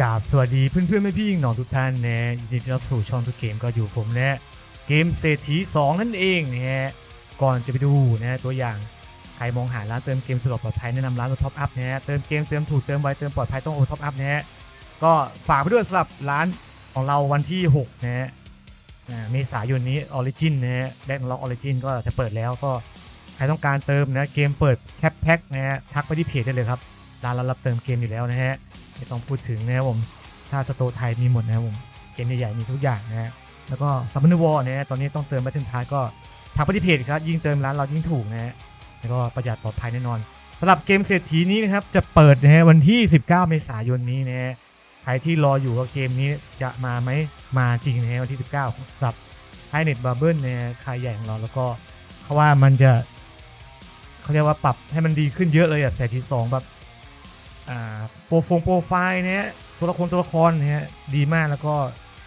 กราบสวัสดีเพื่อนเพื่อนไม่พี่ๆน้องทุกท่านนะยินดีต้อนรับสู่ช่องทุกเกมก็อยู่ผมนะเกมเศรษฐี 2 นั่นเองนะฮะก่อนจะไปดูนะตัวอย่างใครมองหาร้านเติมเกมสะดวกปลอดภัยแนะนำร้านโอท็อปอัพนะฮะเติมเกมเติมถูกเติมไวเติมปลอดภัยต้องโอท็อปอัพนะฮะก็ฝากไปด้วยสำหรับร้านของเราวันที่6นะฮะอ่าเมษายนนี้ออริจินนะฮะแบ็คล็อกออริจินก็จะเปิดแล้วก็ใครต้องการเติมนะเกมเปิดแคปแพ็คนะฮะทักไปที่เพจได้เลยครับร้านเรารับเติมเกมอยู่แล้วนะฮะ ไม่ต้องพูดถึงนะครับผมถ้าสโตไทยมีหมดนะครับผมเกมใหญ่ๆมีทุกอย่างนะฮะแล้วก็ซัมเมอร์วอลนะฮะตอนนี้ต้องเติมบัตเทิลพาร์ก็ทางปฏิเพจครับยิ่งเติมร้านเรายิ่งถูกนะฮะแล้วก็ประหยัดปลอดภัยแน่นอนสำหรับเกมเศรษฐีนี้นะครับจะเปิดนะฮะวันที่ 19 เมษายนนี้นะฮะใครที่รออยู่ว่าเกมนี้จะมาไหมมาจริงนะฮะวันที่ 19สำหรับไฮเน็ตบาร์เบิลนะฮะค่ยใหญ่ของเราแล้วก็เขาว่ามันจะเขาเรียกว่าปรับให้มันดีขึ้นเยอะเลยอะเศรษฐีสองแบบ โปรฟงโปรไฟล์เนี่ยตัวละครตัวละครเนี่ยดีมากแล้วก็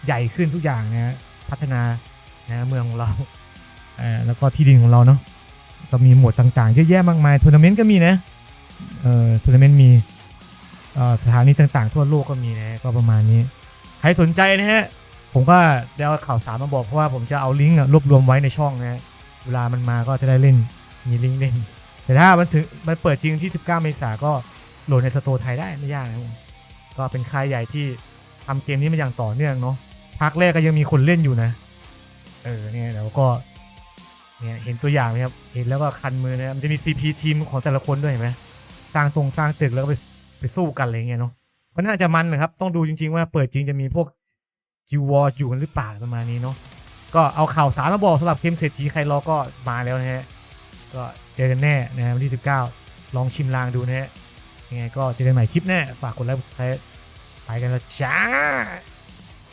ใหญ่ขึ้นทุกอย่างนะฮะพัฒนานะเมืองของเราอ่าแล้วก็ที่ดินของเราเนาะก็มีหมวดต่างๆเยอะแยะมากมายทัวร์นาเมนต์ก็มีนะเอ่อทัวร์นาเมนต์มีเอ่อสถานีต่างๆ ทั่วโลกก็มีนะก็ประมาณนี้ ใครสนใจนะฮะผมก็ได้เอาข่าวสารมาบอกเพราะว่าผมจะเอาลิงก์รวบรวมไว้ในช่องนะเวลามันมาก็จะได้เล่นมีลิงก์เล่น แต่ถ้ามันถึงมันเปิดจริงที่ 19 เมษาก็ โหลดในสโตร์ไทยได้ไม่ยากนะครับก็เป็นค่ายใหญ่ที่ทำเกมนี้มาอย่างต่อเนื่องเนาะภาคแรกก็ยังมีคนเล่นอยู่นะ เออเนี่ยแล้วก็เนี่ยเห็นตัวอย่างไหมครับ เห็นแล้วก็คันมือนะมันจะมี CP ทีมของแต่ละคนด้วยเห็นไหมสร้างตรงสร้างตึกแล้วก็ไปไปสู้กันอะไรเงี้ยเนาะก็น่าจะมันนะครับ ต้องดูจริง ๆ ว่าเปิดจริงจะมีพวกจิววออยู่กันหรือเปล่าประมาณนี้เนาะก็เอาข่าวสารมาบอกสำหรับเกมเศรษฐีใครรอก็มาแล้วนะฮะก็เจอกันแน่นะฮะวันที่ 19 ลองชิมลางดูนะฮะ ยังไงก็เจอกันใหม่คลิปหน้าฝากกดไลค์กดซับสไครต์ไปกันแล้วจ้า